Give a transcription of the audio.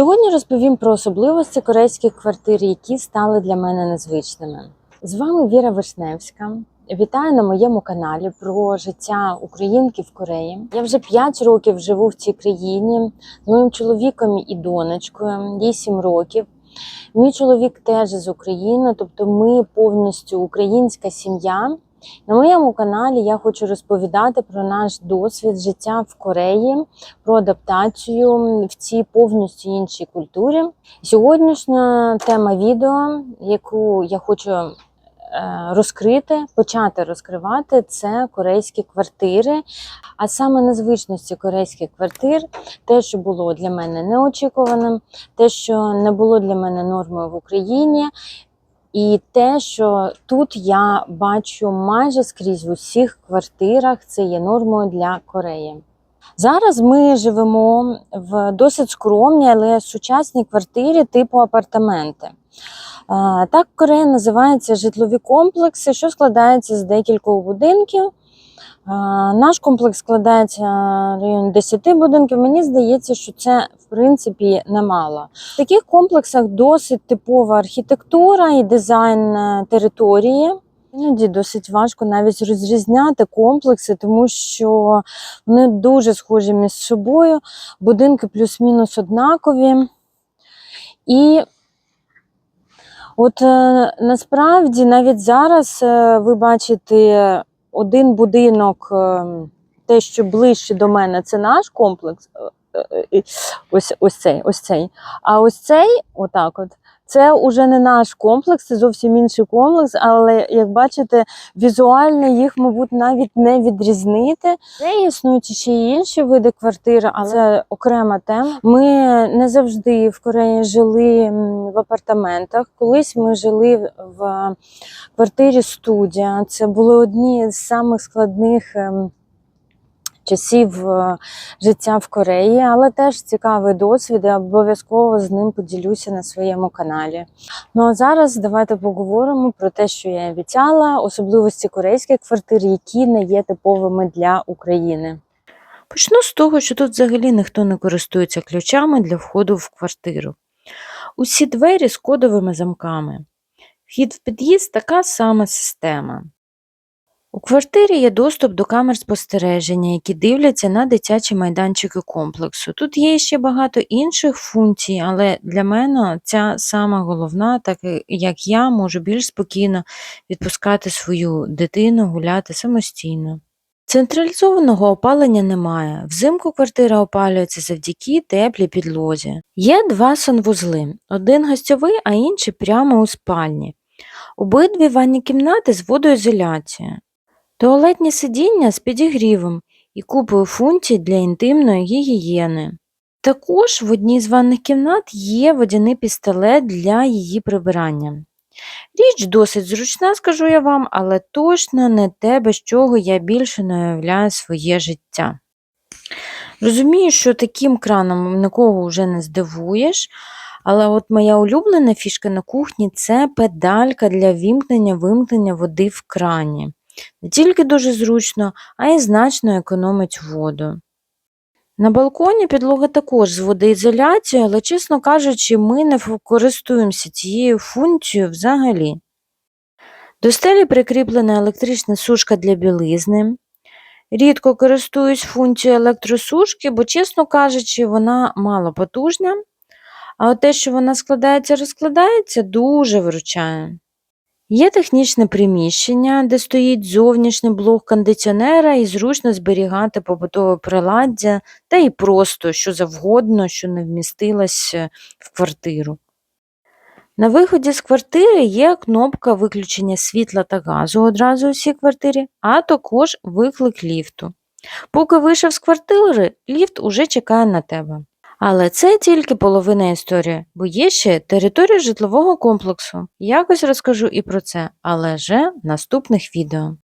Сьогодні розповім про особливості корейських квартир, які стали для мене незвичними. З вами Віра Вишневська. Вітаю на моєму каналі про життя українки в Кореї. Я вже 5 років живу в цій країні з моїм чоловіком і донечкою, їй 7 років. Мій чоловік теж з України, тобто ми повністю українська сім'я. На моєму каналі я хочу розповідати про наш досвід життя в Кореї, про адаптацію в цій повністю іншій культурі. Сьогоднішня тема відео, яку я хочу е, розкрити, почати розкривати, це корейські квартири. А саме незвичності корейських квартир, те, що було для мене неочікуваним, те, що не було для мене нормою в Україні. І те, що тут я бачу майже скрізь в усіх квартирах, це є нормою для Кореї. Зараз ми живемо в досить скромній, але сучасній квартирі типу апартаменти. Е, Так Корея називається житлові комплекси, що складаються з декількох будинків. Е, Наш комплекс складається в районі 10 будинків. Мені здається, що це в принципі немало. В таких комплексах досить типова архітектура і дизайн е, території. Іноді досить важко навіть розрізняти комплекси, тому що вони дуже схожі між собою, будинки плюс-мінус однакові. І от е, насправді навіть зараз е, ви бачите один будинок, е, те, що ближче до мене, це наш комплекс. е, е, Ось, ось цей, ось цей. А ось цей, отак от, це вже не наш комплекс, це зовсім інший комплекс, але як бачите, візуально їх, мабуть, навіть не відрізнити. Це існують ще й інші види квартир, але це окрема тема. Ми не завжди в Кореї жили в апартаментах. Колись ми жили в квартирі студія. Це були одні з самих складних. Часів е, життя в Кореї, але теж цікавий досвід. Я обов'язково з ним поділюся на своєму каналі. Ну а зараз давайте поговоримо про те, що я обіцяла, особливості корейських квартир, які не є типовими для України. Почну з того, що тут взагалі ніхто не користується ключами для входу в квартиру. Усі двері з кодовими замками. Вхід в під'їзд така сама система. У квартирі є доступ до камер спостереження, які дивляться на дитячі майданчики комплексу. Тут є ще багато інших функцій, але для мене ця сама головна, так як я можу більш спокійно відпускати свою дитину гуляти самостійно. Централізованого опалення немає. Взимку квартира опалюється завдяки теплій підлозі. Є два санвузли: один гостьовий, а інший прямо у спальні. Обидві ванні кімнати з водоізоляцією. Туалетні сидіння з підігрівом і купою функцій для інтимної гігієни. Також в одній з ванних кімнат є водяний пістолет для її прибирання. Річ досить зручна, скажу я вам, але точно не те, без чого я більше не уявляю своє життя. Розумію, що таким краном нікого вже не здивуєш, але от моя улюблена фішка на кухні це педалька для вімкнення-вимкнення води в крані. Не тільки дуже зручно, а й значно економить воду. На балконі підлога також з водоізоляцією, але, чесно кажучи, ми не користуємося цією функцією взагалі. До стелі прикріплена електрична сушка для білизни. Рідко користуюсь функцією електросушки, бо, чесно кажучи, вона мало потужна, а те, що вона складається розкладається, дуже виручає. Є технічне приміщення, де стоїть зовнішній блок кондиціонера і зручно зберігати побутове приладдя та й просто що завгодно, що не вмістилось е, в квартиру. На виході з квартири є кнопка виключення світла та газу одразу у всій квартирі, а також виклик ліфту. Поки вийшов з квартири, ліфт уже чекає на тебе. Але це тільки половина історії, бо є ще територія житлового комплексу. Якось розкажу і про це, але вже в наступних відео.